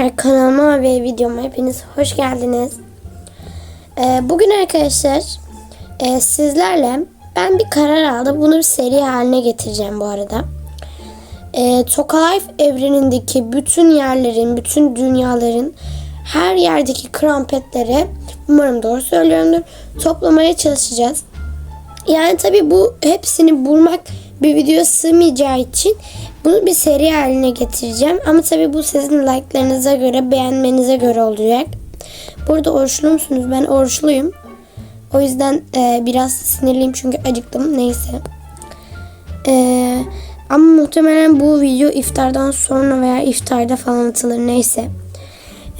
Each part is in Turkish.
Arkadaşlar kanalıma ve videoma hepiniz hoş geldiniz. Ee, bugün arkadaşlar e, sizlerle ben bir karar aldım. Bunu bir seri haline getireceğim bu arada. E, Toka Life evrenindeki bütün yerlerin, bütün dünyaların her yerdeki krampetleri umarım doğru söylüyorumdur toplamaya çalışacağız. Yani tabi bu hepsini bulmak bir video sığmayacağı için bunu bir seri haline getireceğim. Ama tabi bu sizin like'larınıza göre, beğenmenize göre olacak. Burada oruçlu musunuz? Ben oruçluyum. O yüzden e, biraz sinirliyim çünkü acıktım. Neyse. E, ama muhtemelen bu video iftardan sonra veya iftarda falan atılır. Neyse.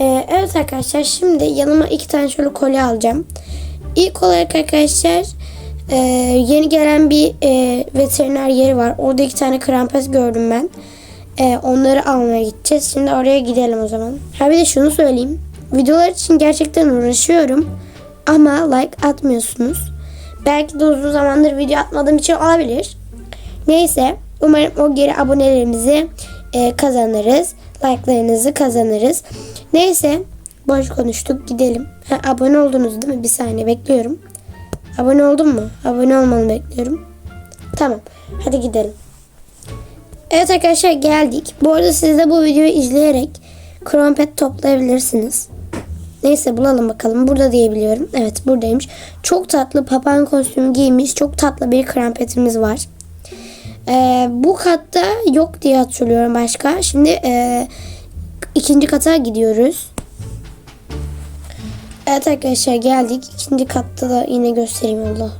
E, evet arkadaşlar şimdi yanıma iki tane şöyle kolye alacağım. İlk olarak arkadaşlar ee, yeni gelen bir e, veteriner yeri var. Orada iki tane krampes gördüm ben. Ee, onları almaya gideceğiz. Şimdi oraya gidelim o zaman. Ha bir de şunu söyleyeyim. Videolar için gerçekten uğraşıyorum. Ama like atmıyorsunuz. Belki de uzun zamandır video atmadığım için olabilir. Neyse. Umarım o geri abonelerimizi e, kazanırız. Like'larınızı kazanırız. Neyse. Boş konuştuk. Gidelim. Ha, abone oldunuz değil mi? Bir saniye bekliyorum. Abone oldun mu? Abone olmanı bekliyorum. Tamam. Hadi gidelim. Evet arkadaşlar geldik. Bu arada siz de bu videoyu izleyerek krompet toplayabilirsiniz. Neyse bulalım bakalım. Burada diyebiliyorum. Evet buradaymış. Çok tatlı papağan kostümü giymiş. Çok tatlı bir krampetimiz var. Ee, bu katta yok diye hatırlıyorum başka. Şimdi e, ikinci kata gidiyoruz. Evet arkadaşlar geldik. İkinci katta da yine göstereyim Allah.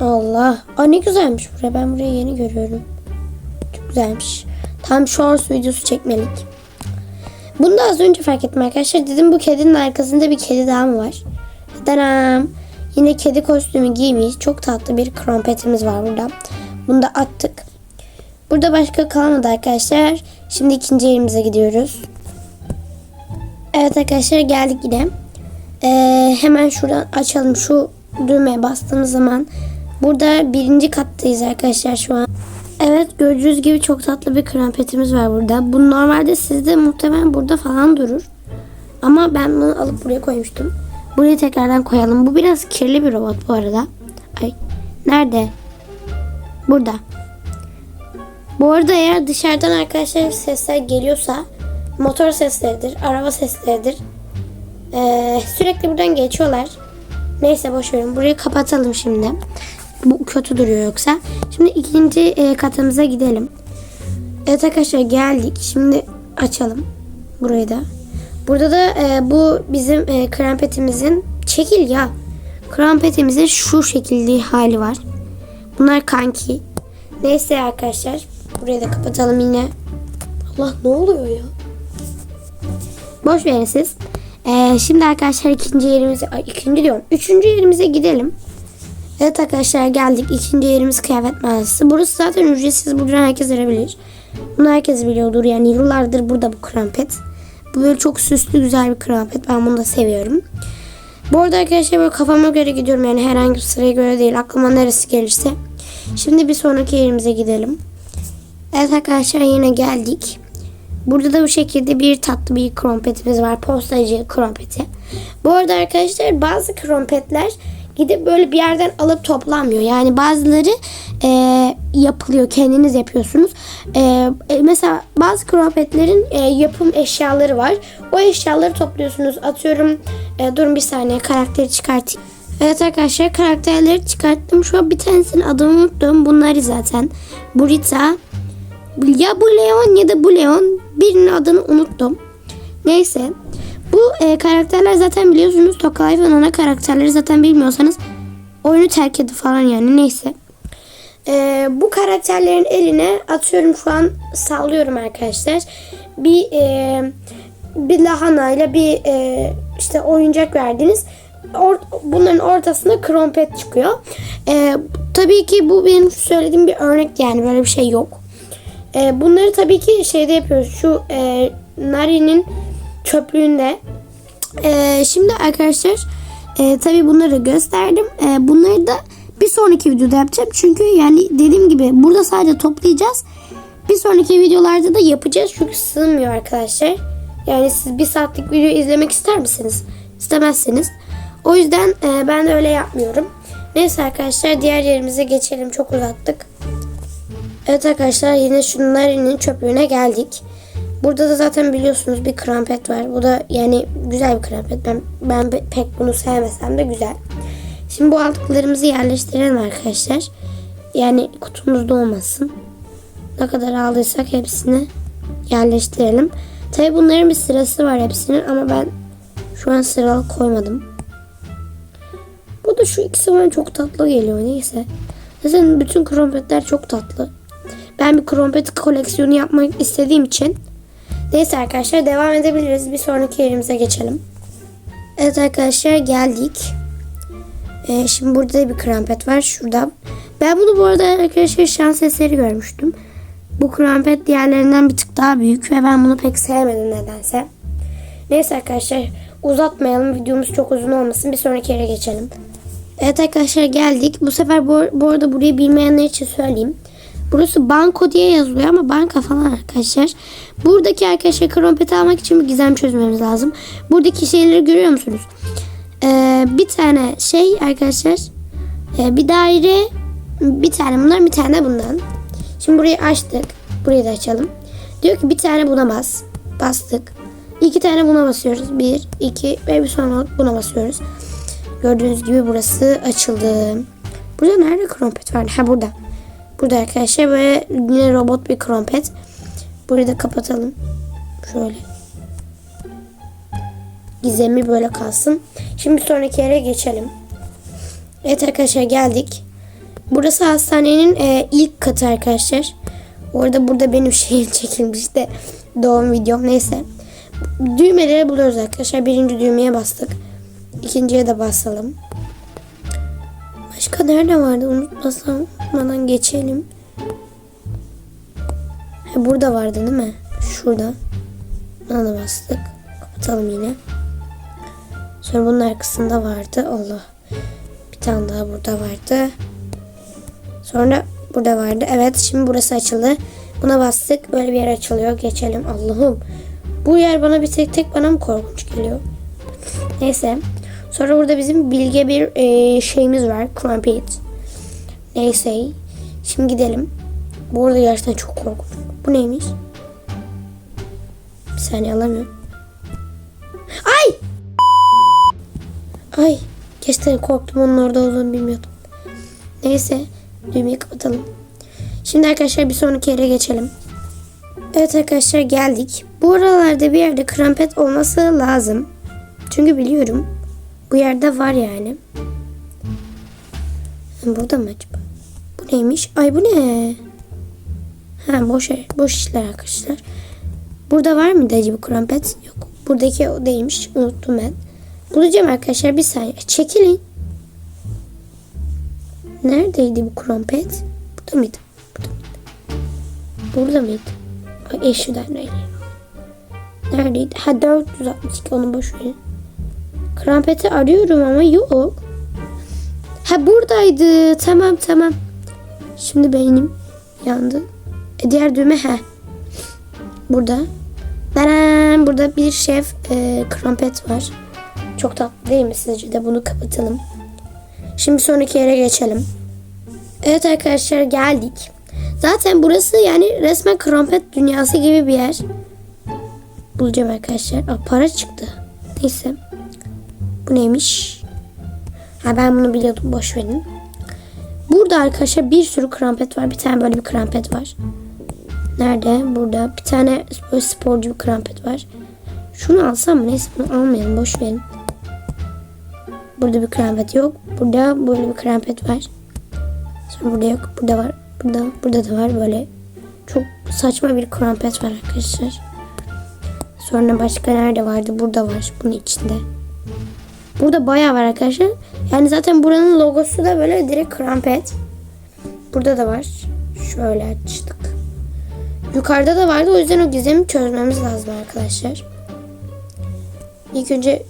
Allah. Aa ne güzelmiş buraya. Ben burayı yeni görüyorum. Çok güzelmiş. Tam shorts videosu çekmelik. Bunu da az önce fark ettim arkadaşlar. Dedim bu kedinin arkasında bir kedi daha mı var? Danam. Yine kedi kostümü giymiş. Çok tatlı bir krompetimiz var burada. Bunu da attık. Burada başka kalmadı arkadaşlar. Şimdi ikinci yerimize gidiyoruz. Evet arkadaşlar geldik yine. Ee, hemen şuradan açalım. Şu düğmeye bastığımız zaman burada birinci kattayız arkadaşlar şu an. Evet gördüğünüz gibi çok tatlı bir krampetimiz var burada. Bu normalde sizde muhtemelen burada falan durur. Ama ben bunu alıp buraya koymuştum. Buraya tekrardan koyalım. Bu biraz kirli bir robot bu arada. Ay nerede? Burada. Bu arada eğer dışarıdan arkadaşlar sesler geliyorsa motor sesleridir, araba sesleridir. Ee, sürekli buradan geçiyorlar. Neyse boş. Burayı kapatalım şimdi. Bu kötü duruyor yoksa. Şimdi ikinci e, katımıza gidelim. Evet arkadaşlar geldik. Şimdi açalım. Burayı da. Burada da e, bu bizim e, krampetimizin çekil ya. Krampetimizin şu şekilde hali var. Bunlar kanki. Neyse arkadaşlar. Burayı da kapatalım yine. Allah ne oluyor ya? Boş verin siz. Ee, şimdi arkadaşlar ikinci yerimize, ay, ikinci diyorum. Üçüncü yerimize gidelim. Evet arkadaşlar geldik. İkinci yerimiz kıyafet mağazası. Burası zaten ücretsiz. Buradan herkes arabilir. Bunu herkes biliyordur. Yani yıllardır burada bu krampet. Bu böyle çok süslü güzel bir krampet. Ben bunu da seviyorum. Bu arada arkadaşlar böyle kafama göre gidiyorum. Yani herhangi bir sıraya göre değil. Aklıma neresi gelirse. Şimdi bir sonraki yerimize gidelim. Evet arkadaşlar yine geldik. Burada da bu şekilde bir tatlı bir krompetimiz var. Postacı krompeti. Bu arada arkadaşlar bazı krompetler gidip böyle bir yerden alıp toplanmıyor. Yani bazıları e, yapılıyor. Kendiniz yapıyorsunuz. E, e, mesela bazı krompetlerin e, yapım eşyaları var. O eşyaları topluyorsunuz. Atıyorum e, durun bir saniye karakteri çıkartayım. Evet arkadaşlar karakterleri çıkarttım. Şu an bir tanesinin adını unuttum. Bunları zaten. Burita, ya bu Leon ya da bu Leon birinin adını unuttum. Neyse. Bu e, karakterler zaten biliyorsunuz. Toka Life'ın ana karakterleri zaten bilmiyorsanız oyunu terk edin falan yani neyse. E, bu karakterlerin eline atıyorum şu an sallıyorum arkadaşlar. Bir e, bir lahanayla bir e, işte oyuncak verdiniz. Or, bunların ortasına krompet çıkıyor. E, tabii ki bu benim söylediğim bir örnek yani böyle bir şey yok. E, bunları tabii ki şeyde yapıyoruz. Şu e, Nari'nin çöplüğünde. E, şimdi arkadaşlar e, tabii bunları gösterdim. E, bunları da bir sonraki videoda yapacağım. Çünkü yani dediğim gibi burada sadece toplayacağız. Bir sonraki videolarda da yapacağız çünkü sığmıyor arkadaşlar. Yani siz bir saatlik video izlemek ister misiniz? İstemezseniz. O yüzden e, ben öyle yapmıyorum. Neyse arkadaşlar diğer yerimize geçelim. Çok uzattık. Evet arkadaşlar yine şunların çöplüğüne geldik. Burada da zaten biliyorsunuz bir krampet var. Bu da yani güzel bir krampet. Ben, ben pe- pek bunu sevmesem de güzel. Şimdi bu aldıklarımızı yerleştirelim arkadaşlar. Yani kutumuzda olmasın. Ne kadar aldıysak hepsini yerleştirelim. Tabi bunların bir sırası var hepsinin ama ben şu an sıralı koymadım. Bu da şu ikisi bana çok tatlı geliyor neyse. Zaten bütün krompetler çok tatlı. Ben bir krompet koleksiyonu yapmak istediğim için. Neyse arkadaşlar devam edebiliriz. Bir sonraki yerimize geçelim. Evet arkadaşlar geldik. Ee, şimdi burada da bir krampet var. Şurada. Ben bunu bu arada arkadaşlar şans eseri görmüştüm. Bu krampet diğerlerinden bir tık daha büyük ve ben bunu pek sevmedim nedense. Neyse arkadaşlar uzatmayalım. Videomuz çok uzun olmasın. Bir sonraki yere geçelim. Evet arkadaşlar geldik. Bu sefer bu, bu arada burayı bilmeyenler için söyleyeyim. Burası banko diye yazılıyor ama banka falan arkadaşlar. Buradaki arkadaşlar krompeti almak için bir gizem çözmemiz lazım. Buradaki şeyleri görüyor musunuz? Ee, bir tane şey arkadaşlar. Ee, bir daire. Bir tane bundan bir tane bundan. Şimdi burayı açtık. Burayı da açalım. Diyor ki bir tane buna bas. Bastık. İki tane buna basıyoruz. Bir, iki ve bir sonra buna basıyoruz. Gördüğünüz gibi burası açıldı. Burada nerede krompet var? Ha burada. Burada arkadaşlar böyle yine robot bir krompet. Burayı da kapatalım. Şöyle. Gizemi böyle kalsın. Şimdi sonraki yere geçelim. Evet arkadaşlar geldik. Burası hastanenin e, ilk katı arkadaşlar. Orada burada benim şeyim çekilmiş de doğum videom neyse. Düğmeleri buluyoruz arkadaşlar. Birinci düğmeye bastık. İkinciye de basalım. Başka nerede vardı? Unutmasam unutmadan geçelim. Ha, burada vardı değil mi? Şurada. Buna da bastık. Kapatalım yine. Sonra bunun arkasında vardı. Allah. Bir tane daha burada vardı. Sonra burada vardı. Evet şimdi burası açıldı. Buna bastık. Böyle bir yer açılıyor. Geçelim. Allah'ım. Bu yer bana bir tek tek bana mı korkunç geliyor? Neyse. Sonra burada bizim bilge bir e, şeyimiz var. Crumpet. Neyse. Şimdi gidelim. Bu arada gerçekten çok korkunç. Bu neymiş? Bir saniye alamıyorum. Ay! Ay! Gerçekten korktum. Onun orada olduğunu bilmiyordum. Neyse. Düğmeyi kapatalım. Şimdi arkadaşlar bir sonraki yere geçelim. Evet arkadaşlar geldik. Bu aralarda bir yerde krampet olması lazım. Çünkü biliyorum. Bu yerde var yani. Burada mı acaba? Bu neymiş? Ay bu ne? Ha boş, boş işler arkadaşlar. Burada var mıydı acaba krampet? Yok. Buradaki o değilmiş. Unuttum ben. Bulacağım arkadaşlar. Bir saniye. Çekilin. Neredeydi bu krampet? Burada mıydı? Burada mıydı? Burada mıydı? Ay eşiden öyle. Neredeydi? Ha 462 onu boş verin. Krampeti arıyorum ama yok. Ha buradaydı. Tamam tamam. Şimdi beynim yandı. E, diğer düğme ha. Burada. Daran, burada bir şef e, krampet var. Çok tatlı değil mi sizce de? Bunu kapatalım. Şimdi sonraki yere geçelim. Evet arkadaşlar geldik. Zaten burası yani resmen krampet dünyası gibi bir yer. Bulacağım arkadaşlar. Aa, para çıktı. Neyse. Bu neymiş? Ha ben bunu biliyordum. Boş verin. Burada arkadaşlar bir sürü krampet var. Bir tane böyle bir krampet var. Nerede? Burada. Bir tane böyle sporcu bir krampet var. Şunu alsam mı? Neyse bunu almayalım. Boş verin. Burada bir krampet yok. Burada böyle bir krampet var. Sonra burada yok. Burada var. Burada, burada da var böyle. Çok saçma bir krampet var arkadaşlar. Sonra başka nerede vardı? Burada var. Bunun içinde. Burada bayağı var arkadaşlar. Yani zaten buranın logosu da böyle direkt krampet. Burada da var. Şöyle açtık. Yukarıda da vardı. O yüzden o gizemi çözmemiz lazım arkadaşlar. İlk önce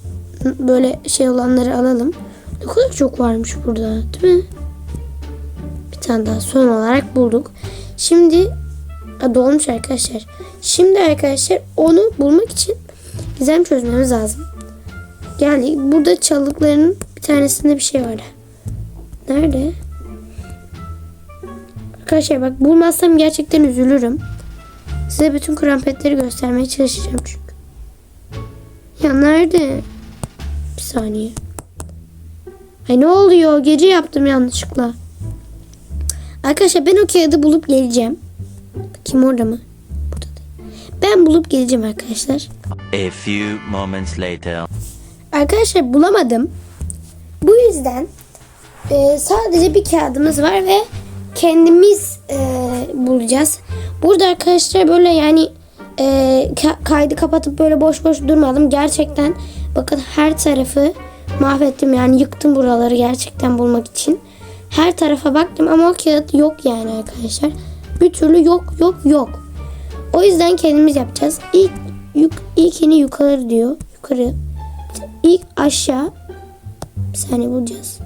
böyle şey olanları alalım. Ne kadar çok varmış burada değil mi? Bir tane daha son olarak bulduk. Şimdi Ha, dolmuş arkadaşlar. Şimdi arkadaşlar onu bulmak için gizem çözmemiz lazım. Geldik. Burada çalıkların bir tanesinde bir şey var. Nerede? Arkadaşlar bak bulmazsam gerçekten üzülürüm. Size bütün krampetleri göstermeye çalışacağım çünkü. Ya nerede? Bir saniye. Ay ne oluyor? Gece yaptım yanlışlıkla. Arkadaşlar ben o kağıdı bulup geleceğim. Kim orada mı? Burada. Ben bulup geleceğim arkadaşlar. A few moments later. Arkadaşlar bulamadım. Bu yüzden e, sadece bir kağıdımız var ve kendimiz e, bulacağız. Burada arkadaşlar böyle yani e, ka- kaydı kapatıp böyle boş boş durmadım. Gerçekten bakın her tarafı mahvettim yani yıktım buraları gerçekten bulmak için. Her tarafa baktım ama o kağıt yok yani arkadaşlar. Bir türlü yok yok yok. O yüzden kendimiz yapacağız. İlk yuk, ilkini yukarı diyor. Yukarı. İlk aşağı. Bir saniye bulacağız.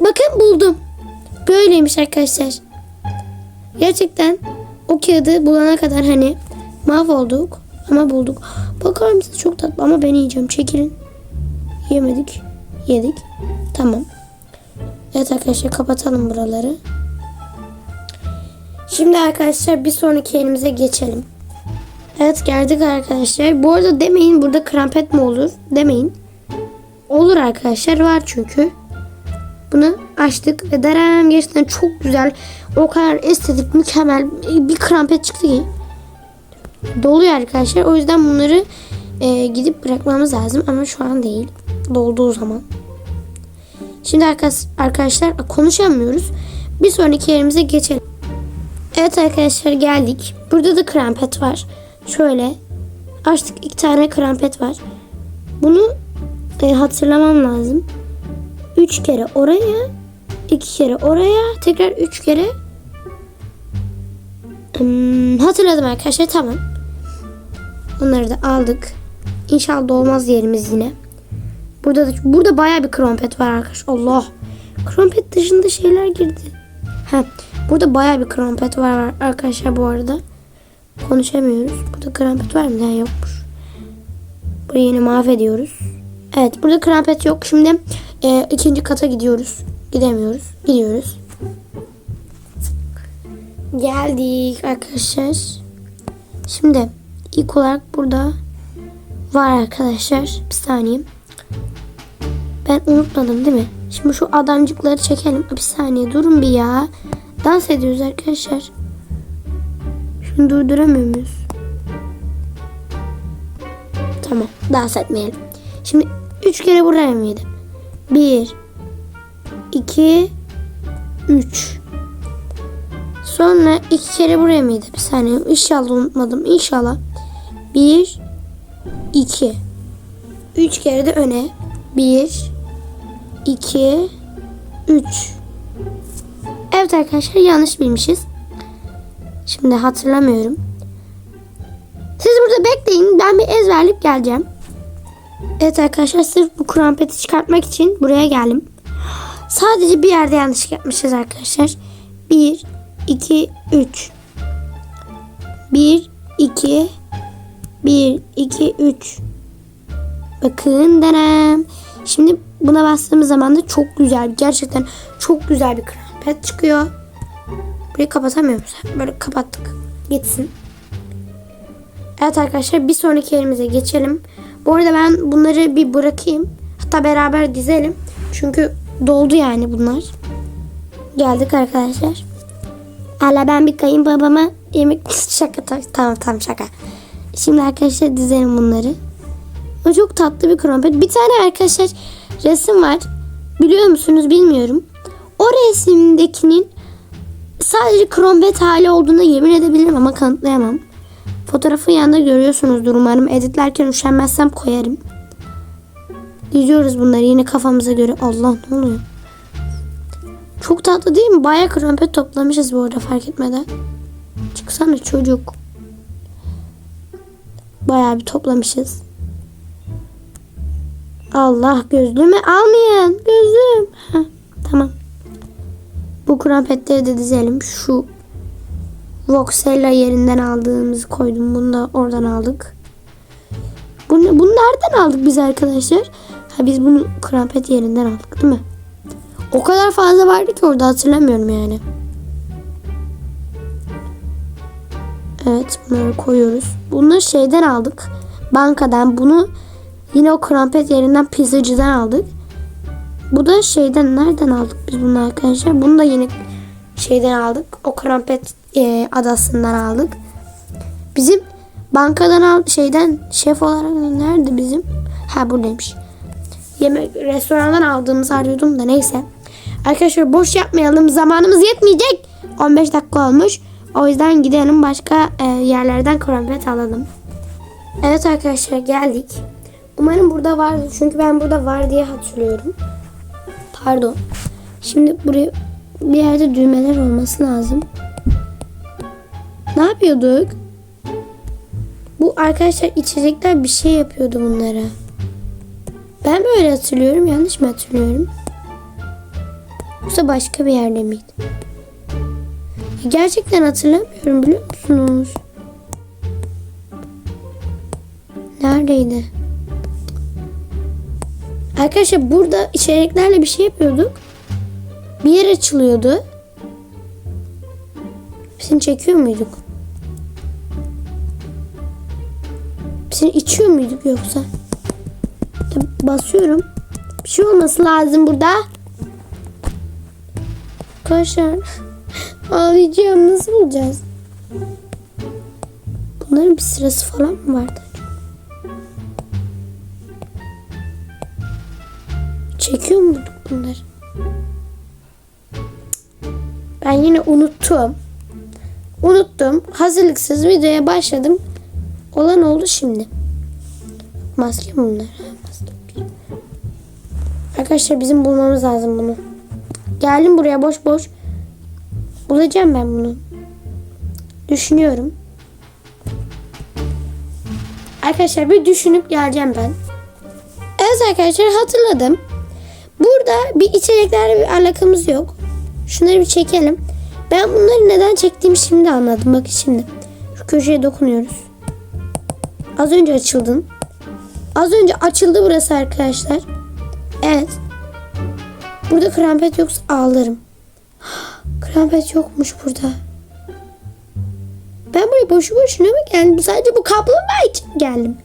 Bakın buldum. Böyleymiş arkadaşlar. Gerçekten o kağıdı bulana kadar hani mahvolduk ama bulduk. Bakar mısınız çok tatlı ama ben yiyeceğim. Çekilin. Yemedik. Yedik. Tamam. Evet arkadaşlar kapatalım buraları. Şimdi arkadaşlar bir sonraki elimize geçelim. Evet geldik arkadaşlar. Bu arada demeyin burada krampet mi olur? Demeyin. Olur arkadaşlar var çünkü. Bunu açtık ve derem gerçekten çok güzel. O kadar estetik mükemmel bir krampet çıktı ki. Doluyor arkadaşlar. O yüzden bunları e, gidip bırakmamız lazım ama şu an değil. Dolduğu zaman. Şimdi arkadaşlar konuşamıyoruz. Bir sonraki yerimize geçelim. Evet arkadaşlar geldik. Burada da krampet var. Şöyle açtık iki tane krampet var. Bunu e, hatırlamam lazım. Üç kere oraya, iki kere oraya, tekrar üç kere. Hmm, hatırladım arkadaşlar tamam. Onları da aldık. İnşallah dolmaz yerimiz yine. Burada da, burada bayağı bir krampet var arkadaşlar. Allah. Krampet dışında şeyler girdi. Ha, burada bayağı bir krampet var arkadaşlar bu arada. Konuşamıyoruz. Burada krampet var mı? Ha, yokmuş. Burayı yine mahvediyoruz. Evet burada krampet yok. Şimdi e, ikinci kata gidiyoruz. Gidemiyoruz. Gidiyoruz. Geldik arkadaşlar. Şimdi ilk olarak burada var arkadaşlar. Bir saniye. Ben unutmadım değil mi? Şimdi şu adamcıkları çekelim. Bir saniye durun bir ya. Dans ediyoruz arkadaşlar. Şunu durduramıyor muyuz? Tamam. Dans etmeyelim. Şimdi üç kere buraya mıydı? Bir, iki, üç. Sonra iki kere buraya mıydı? Bir saniye. İnşallah unutmadım. İnşallah. Bir, iki. Üç kere de öne. Bir, iki, üç. Evet arkadaşlar yanlış bilmişiz. Şimdi hatırlamıyorum. Siz burada bekleyin. Ben bir ezberleyip geleceğim. Evet arkadaşlar sırf bu krampeti çıkartmak için buraya geldim. Sadece bir yerde yanlış yapmışız arkadaşlar. 1, 2, 3. 1, 2, 1, 2, 3. Bakın denem. Şimdi buna bastığımız zaman da çok güzel, gerçekten çok güzel bir krampet çıkıyor. Burayı kapatamıyoruz. Böyle kapattık. Gitsin. Evet arkadaşlar bir sonraki yerimize geçelim. Bu arada ben bunları bir bırakayım. Hatta beraber dizelim. Çünkü doldu yani bunlar. Geldik arkadaşlar. Hala ben bir kayınbabama yemek şaka ta- tamam tamam şaka. Şimdi arkadaşlar dizelim bunları. O çok tatlı bir krompet. Bir tane arkadaşlar resim var. Biliyor musunuz bilmiyorum. O resimdekinin sadece krompet hali olduğuna yemin edebilirim ama kanıtlayamam. Fotoğrafı yanında görüyorsunuzdur umarım. Editlerken üşenmezsem koyarım. Diziyoruz bunları yine kafamıza göre. Allah ne oluyor? Çok tatlı değil mi? Bayağı krampet toplamışız bu arada fark etmeden. Çıksana çocuk. Bayağı bir toplamışız. Allah gözlüğümü almayın. Gözlüğüm. Heh, tamam. Bu krampetleri de dizelim. Şu Voxella yerinden aldığımızı koydum. Bunu da oradan aldık. Bunu, bunu nereden aldık biz arkadaşlar? Ha biz bunu krampet yerinden aldık değil mi? O kadar fazla vardı ki orada hatırlamıyorum yani. Evet bunları koyuyoruz. Bunları şeyden aldık. Bankadan. Bunu yine o krampet yerinden pizzacıdan aldık. Bu da şeyden nereden aldık biz bunu arkadaşlar? Bunu da yine şeyden aldık. O krampet e, adasından aldık. Bizim bankadan al şeyden şef olarak nerede bizim? Ha buradaymış. Yemek restorandan aldığımızı arıyordum da neyse. Arkadaşlar boş yapmayalım. Zamanımız yetmeyecek. 15 dakika olmuş. O yüzden gidelim başka e, yerlerden krampet alalım. Evet arkadaşlar geldik. Umarım burada vardı. Çünkü ben burada var diye hatırlıyorum. Pardon. Şimdi buraya bir yerde düğmeler olması lazım. Ne yapıyorduk? Bu arkadaşlar içecekler bir şey yapıyordu bunlara. Ben böyle hatırlıyorum. Yanlış mı hatırlıyorum? Yoksa başka bir yerde miydi? Gerçekten hatırlamıyorum biliyor musunuz? Neredeydi? Arkadaşlar burada içeriklerle bir şey yapıyorduk. Bir yer açılıyordu. Hepsini çekiyor muyduk? Hepsini içiyor muyduk yoksa? Basıyorum. Bir şey olması lazım burada. Arkadaşlar ağlayacağım. Nasıl bulacağız? Bunların bir sırası falan mı vardı? Çekiyor muyduk bunları? Ben yine unuttum. Unuttum. Hazırlıksız videoya başladım. Olan oldu şimdi. Maske bunlar? Arkadaşlar bizim bulmamız lazım bunu. Geldim buraya boş boş. Bulacağım ben bunu. Düşünüyorum. Arkadaşlar bir düşünüp geleceğim ben. Evet arkadaşlar hatırladım. Burada bir içeriklerle bir alakamız yok. Şunları bir çekelim. Ben bunları neden çektiğimi şimdi anladım. Bakın şimdi. Şu köşeye dokunuyoruz. Az önce açıldın. Az önce açıldı burası arkadaşlar. Evet. Burada krampet yoksa ağlarım. Krampet yokmuş burada. Ben buraya boşu boşuna mı geldim? Sadece bu kaplumbağa için geldim.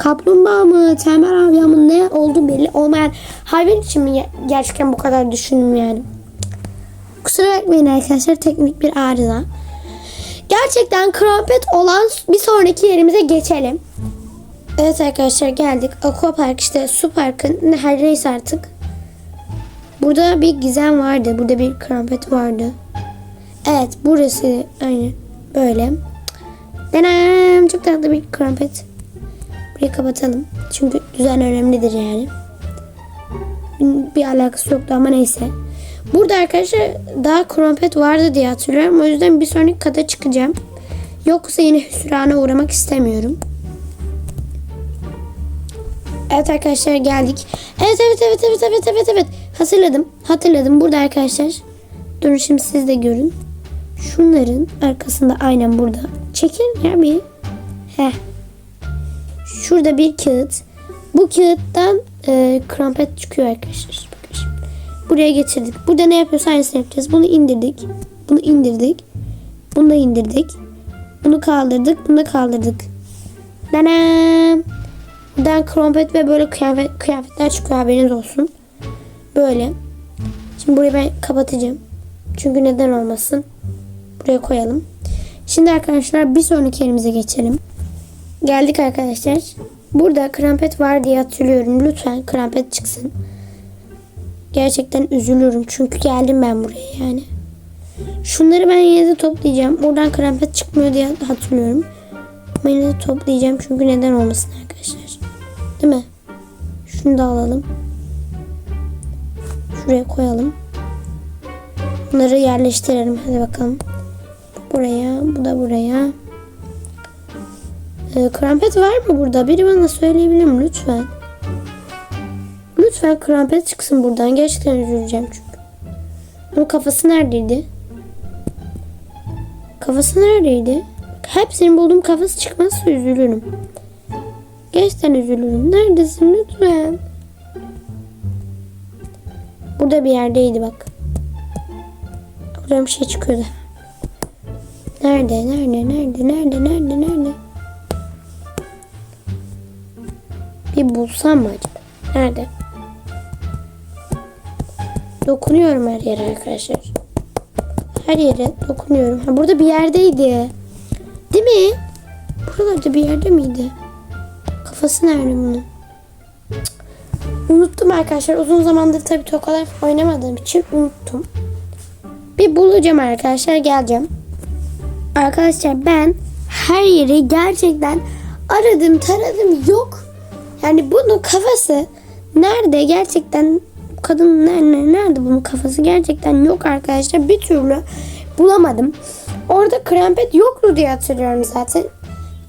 Kaplumbağa mı, temel avya mı ne olduğu belli olmayan hayvan için mi gerçekten bu kadar düşündüm yani. Kusura bakmayın arkadaşlar teknik bir arıza. Gerçekten krampet olan bir sonraki yerimize geçelim. Evet arkadaşlar geldik. Aquapark işte su parkı her neyse artık. Burada bir gizem vardı. Burada bir krampet vardı. Evet burası aynı böyle. Denem çok tatlı bir krampet. Burayı kapatalım. Çünkü düzen önemlidir yani. Bir, alakası yoktu ama neyse. Burada arkadaşlar daha krampet vardı diye hatırlıyorum. O yüzden bir sonraki kata çıkacağım. Yoksa yine hüsrana uğramak istemiyorum. Evet arkadaşlar geldik. Evet evet evet evet evet evet evet. Hatırladım. Hatırladım. Burada arkadaşlar. Durun şimdi siz de görün. Şunların arkasında aynen burada. Çekin ya bir. Heh. Şurada bir kağıt. Bu kağıttan e, krampet çıkıyor arkadaşlar. Bakın şimdi. Buraya getirdik. Burada ne yapıyorsa aynısını yapacağız. Bunu indirdik. Bunu indirdik. Bunu da indirdik. Bunu kaldırdık. Bunu da kaldırdık. Danam. Buradan krampet ve böyle kıyafet, kıyafetler çıkıyor haberiniz olsun. Böyle. Şimdi burayı ben kapatacağım. Çünkü neden olmasın. Buraya koyalım. Şimdi arkadaşlar bir sonraki yerimize geçelim. Geldik arkadaşlar. Burada krampet var diye hatırlıyorum. Lütfen krampet çıksın. Gerçekten üzülürüm. Çünkü geldim ben buraya yani. Şunları ben yine de toplayacağım. Oradan krampet çıkmıyor diye hatırlıyorum. Ama yine de toplayacağım. Çünkü neden olmasın arkadaşlar. Değil mi? Şunu da alalım. Şuraya koyalım. Bunları yerleştirelim. Hadi bakalım. Buraya. Bu da buraya. Ee, krampet var mı burada? Biri bana söyleyebilir mi lütfen? Lütfen krampet çıksın buradan. Gerçekten üzüleceğim çünkü. Onun kafası neredeydi? Kafası neredeydi? Hepsini buldum kafası çıkmazsa üzülürüm. Gerçekten üzülürüm. Neredesin lütfen? Burada bir yerdeydi bak. Buradan bir şey çıkıyordu. Nerede? Nerede? Nerede? Nerede? Nerede? Nerede? Bulsam mı acaba? Nerede? Dokunuyorum her yere arkadaşlar. Her yere dokunuyorum. Ha, burada bir yerdeydi. Değil mi? Buralarda bir yerde miydi? Kafası nerede bunun? Unuttum arkadaşlar. Uzun zamandır tabii tokalar oynamadığım için unuttum. Bir bulacağım arkadaşlar. Geleceğim. Arkadaşlar ben her yeri gerçekten aradım taradım yok. Yani bunun kafası nerede gerçekten kadın nerede, nerede bunun kafası gerçekten yok arkadaşlar bir türlü bulamadım. Orada krampet yoktu diye hatırlıyorum zaten.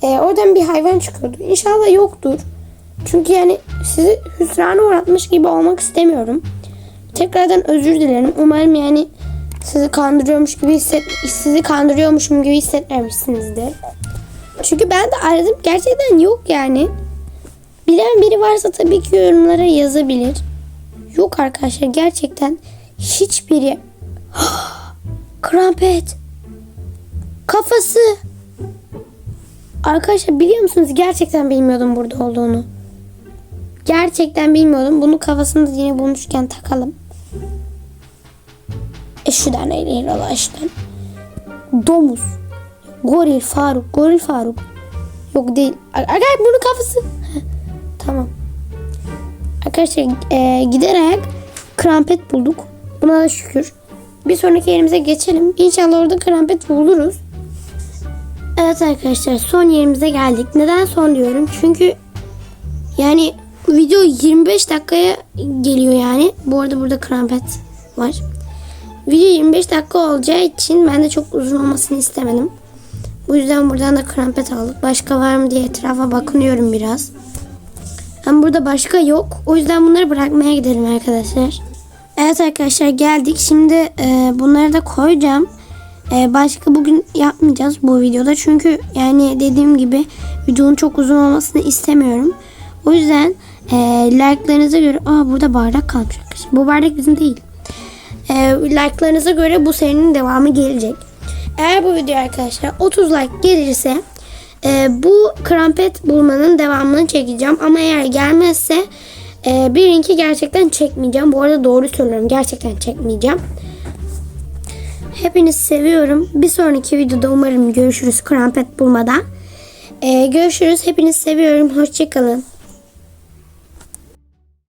Ee, oradan bir hayvan çıkıyordu. İnşallah yoktur. Çünkü yani sizi hüsrana uğratmış gibi olmak istemiyorum. Tekrardan özür dilerim. Umarım yani sizi kandırıyormuş gibi hisset sizi kandırıyormuşum gibi hissetmemişsinizdir. Çünkü ben de aradım gerçekten yok yani. Bilen biri varsa tabii ki yorumlara yazabilir. Yok arkadaşlar gerçekten hiçbiri. Krampet. Kafası. Arkadaşlar biliyor musunuz gerçekten bilmiyordum burada olduğunu. Gerçekten bilmiyordum. Bunu kafasında yine bulmuşken takalım. Eşhüden eyleyir Allah eşhüden. Domuz. Goril Faruk. Goril Faruk. Yok değil. Arkadaşlar bunun kafası. Tamam. Arkadaşlar e, giderek krampet bulduk. Buna da şükür. Bir sonraki yerimize geçelim. İnşallah orada krampet buluruz. Evet arkadaşlar son yerimize geldik. Neden son diyorum? Çünkü yani video 25 dakikaya geliyor yani. Bu arada burada krampet var. Video 25 dakika olacağı için ben de çok uzun olmasını istemedim. Bu yüzden buradan da krampet aldık. Başka var mı diye etrafa bakınıyorum biraz. Ama burada başka yok. O yüzden bunları bırakmaya gidelim arkadaşlar. Evet arkadaşlar geldik. Şimdi e, bunları da koyacağım. E, başka bugün yapmayacağız bu videoda. Çünkü yani dediğim gibi videonun çok uzun olmasını istemiyorum. O yüzden e, like'larınıza göre... Aa burada bardak kalmış. Bu bardak bizim değil. E, like'larınıza göre bu serinin devamı gelecek. Eğer bu video arkadaşlar 30 like gelirse e, bu krampet bulmanın devamını çekeceğim. Ama eğer gelmezse e, birinki gerçekten çekmeyeceğim. Bu arada doğru söylüyorum. Gerçekten çekmeyeceğim. Hepinizi seviyorum. Bir sonraki videoda umarım görüşürüz krampet bulmadan. E, görüşürüz. Hepinizi seviyorum. Hoşçakalın.